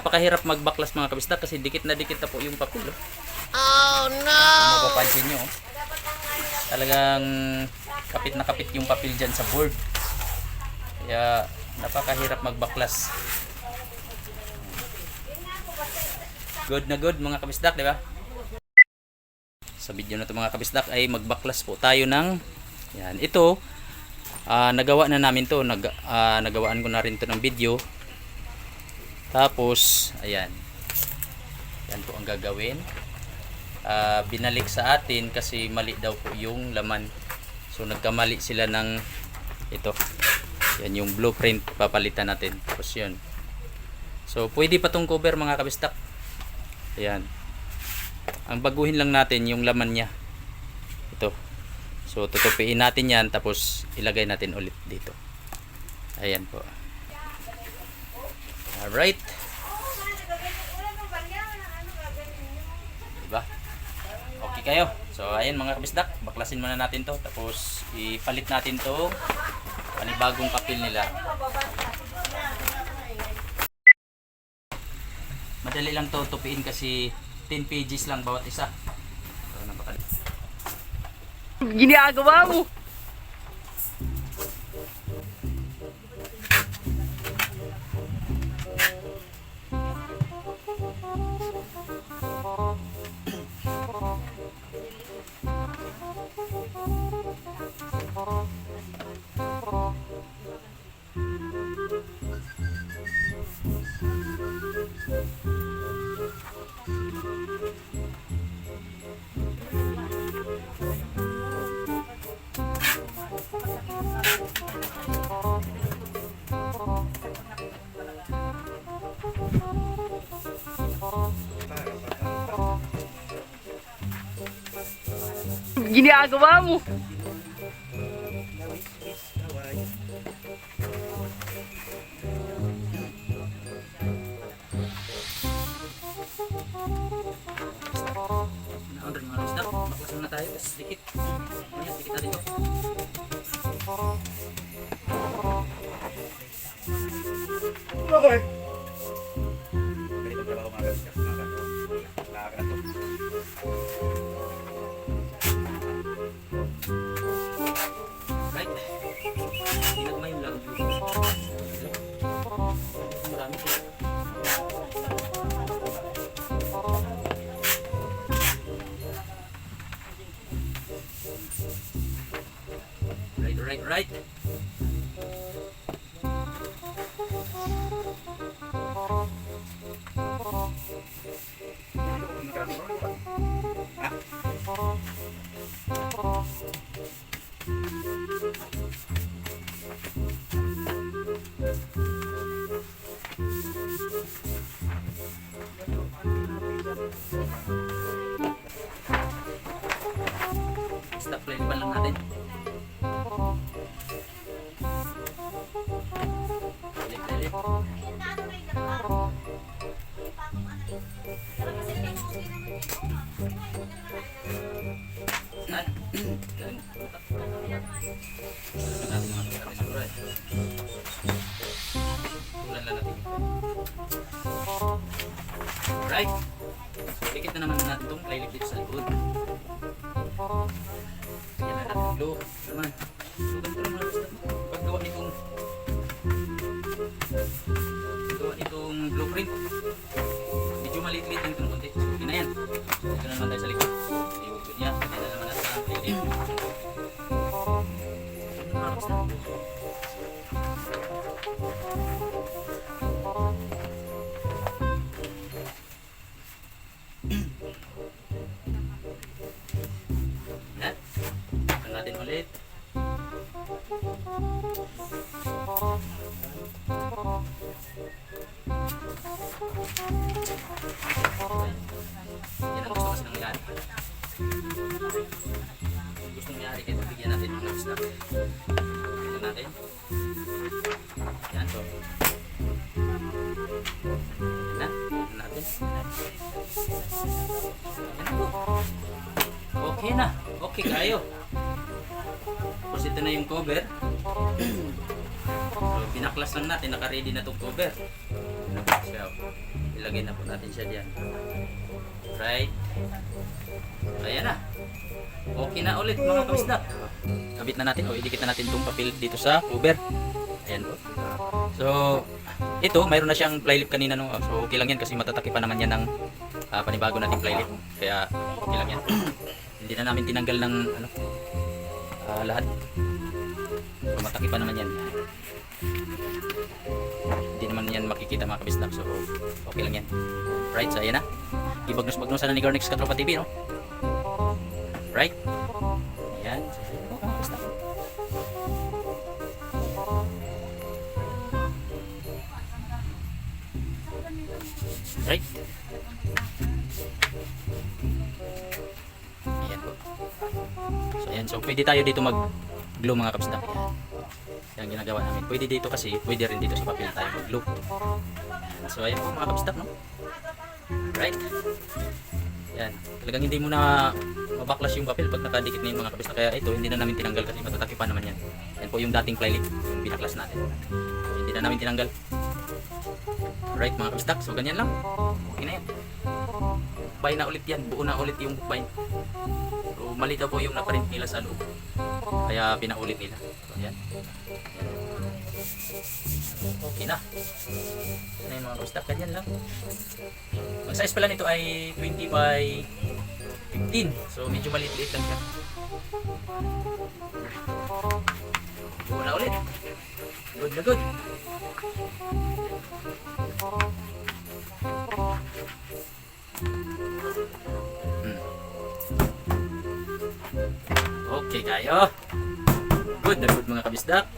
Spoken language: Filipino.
Napakahirap magbaklas mga kabisdak kasi dikit na dikit na po yung papel. Oh. Oh no! Kung mapapansin nyo, oh. talagang kapit na kapit yung papel dyan sa board. Kaya napakahirap magbaklas. Good na good mga kabisdak, di ba? Sa video na to mga kabisdak ay magbaklas po tayo ng yan. Ito, ah, nagawa na namin to. Nag, ah, nagawaan ko na rin to ng video. Tapos, ayan. Yan po ang gagawin. Ah, binalik sa atin kasi mali daw po yung laman. So nagkamali sila ng ito. Yan yung blueprint papalitan natin. Tapos yun. So pwede pa tong cover mga kabistak. Ayan. Ang baguhin lang natin yung laman niya. Ito. So tutupiin natin yan tapos ilagay natin ulit dito. Ayan po. Alright. Diba? Okay kayo. So ayan mga kabisdak, baklasin muna natin to tapos ipalit natin to panibagong papel nila. Madali lang to tupiin kasi 10 pages lang bawat isa. So, napakali. Ginagawa mo! Ginagawa mo! Naandun mga kabisdak, baklasin muna tayo kasi dikit. Ayan, dikit na dito. Okay. Right, right, right. Stop Alright. Dikit na naman natin itong playlist dito sa likod. Yan na natin glue. Naman. So, ganito naman. Paggawa nitong gawa nitong blueprint. Yan ang gusto kasi nangyari. Ang gusto nangyari kaya bigyan natin ng gusto. Tignan natin. Yan to. Yan. Tignan natin. Yan. Okay na. Okay kayo. Tapos ito na yung cover. so, pinaklas lang natin. Naka-ready na itong cover. Siya. Ilagay na po natin siya diyan. Right. Ayan na. Okay na ulit mga kabisdak. Kabit na natin o idikit na natin itong papel dito sa cover. Ayan po. So, ito, mayroon na siyang flylip kanina. No? So, okay lang yan kasi matataki pa naman yan ng ah, panibago nating flylip. Kaya, okay lang yan. Hindi na namin tinanggal ng ano, ah, lahat. So, mataki pa naman yan. Hindi naman yan makikita mga kabisdak. So, okay lang yan. Right, so ayan na. Ibagnos-bagnosan na ni Garnix Katropa TV, no? Right? Ayan. So, kabisdak. Right? Ayan po. So, ayan. So, pwede tayo dito mag-glue mga kabisdak. Ayan. Yan ginagawa namin. Pwede dito kasi, pwede rin dito sa papel tayo mag-glue. Ayan. So, ayan po mga kabisdak, no? Right? Yan. Talagang hindi mo na mabaklas yung papel pag nakadikit na yung mga kabisdak. Kaya ito, hindi na namin tinanggal kasi matataki pa naman yan. Yan po yung dating plylit, yung binaklas natin. Hindi na namin tinanggal. Right mga kabisdak, so ganyan lang. Okay na yan. Bukbay na ulit yan, buo na ulit yung bukbay. Mali daw po yung naprint nila sa loob. Kaya pinaulit nila. So yan. Okay na. Ano yung mga kabisdak, ganyan lang. Ang size pala nito ay 20 by 15. So medyo maliit-liit lang siya. Buo na ulit. Good na good. Okay kayo. Good na good mga kabisdak.